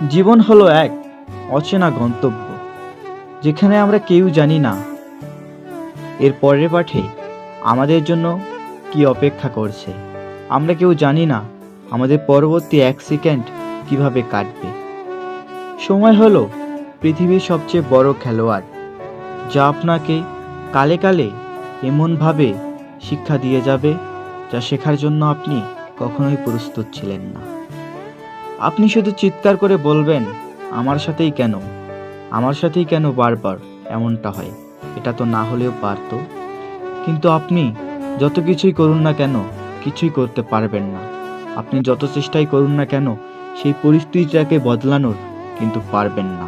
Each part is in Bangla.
জীবন হলো এক অচেনা গন্তব্য, যেখানে আমরা কেউ জানি না। এর পরের পাঠে আমাদের জন্য কি অপেক্ষা করছে? আমরা কেউ জানি না আমাদের পরবর্তী এক সেকেন্ড কীভাবে কাটবে। সময় হলো পৃথিবীর সবচেয়ে বড় খেলোয়াড়, যা আপনাকে কালে কালে এমনভাবে শিক্ষা দিয়ে যাবে যা শেখার জন্য আপনি কখনোই প্রস্তুত ছিলেন না। আপনি শুধু চিৎকার করে বলবেন, আমার সাথেই কেন? আমার সাথেই কেন বারবার এমনটা হয়? এটা তো না হলেও পারতো। কিন্তু আপনি যত কিছুই করুন না কেন, কিছুই করতে পারবেন না। আপনি যত চেষ্টাই করুন না কেন, সেই পরিস্থিতিটাকে বদলানোর কিন্তু পারবেন না।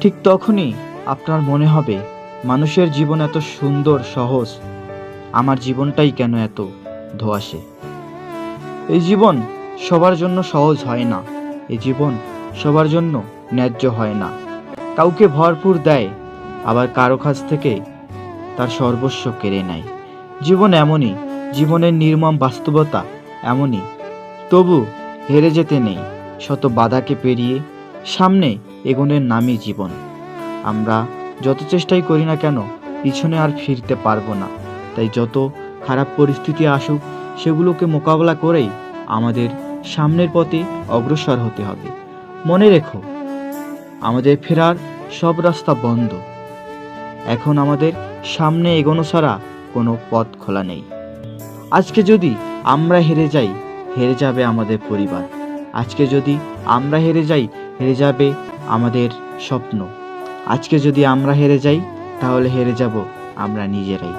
ঠিক তখনই আপনার মনে হবে, মানুষের জীবন এত সুন্দর, সহজ। আমার জীবনটাই কেন এত ধোয়াশে? এই জীবন সবার জন্য সহজ হয় না। এই জীবন সবার জন্য ন্যায্য হয় না। কাউকে ভরপুর দেয়, আবার কারও কাছ থেকে তার সর্বস্ব কেড়ে নেয়। জীবন এমনই, জীবনের নির্মম বাস্তবতা এমনই। তবু হেরে যেতে নেই, শত বাধাকে পেরিয়ে সামনে এগোনের নামই জীবন। আমরা যত চেষ্টাই করি না কেন, পিছনে আর ফিরতে পারব না। তাই যত খারাপ পরিস্থিতি আসুক সেগুলোকে মোকাবেলা করেই আমাদের সামনের পথে অগ্রসর হতে হবে। মনে রেখো, আমাদের ফেরার সব রাস্তা বন্ধ। এখন আমাদের সামনে এগোনো ছাড়া কোনো পথ খোলা নেই। আজকে যদি আমরা হেরে যাই, হেরে যাবে আমাদের পরিবার। আজকে যদি আমরা হেরে যাই, হেরে যাবে আমাদের স্বপ্ন। আজকে যদি আমরা হেরে যাই, তাহলে হেরে যাব আমরা নিজেরাই।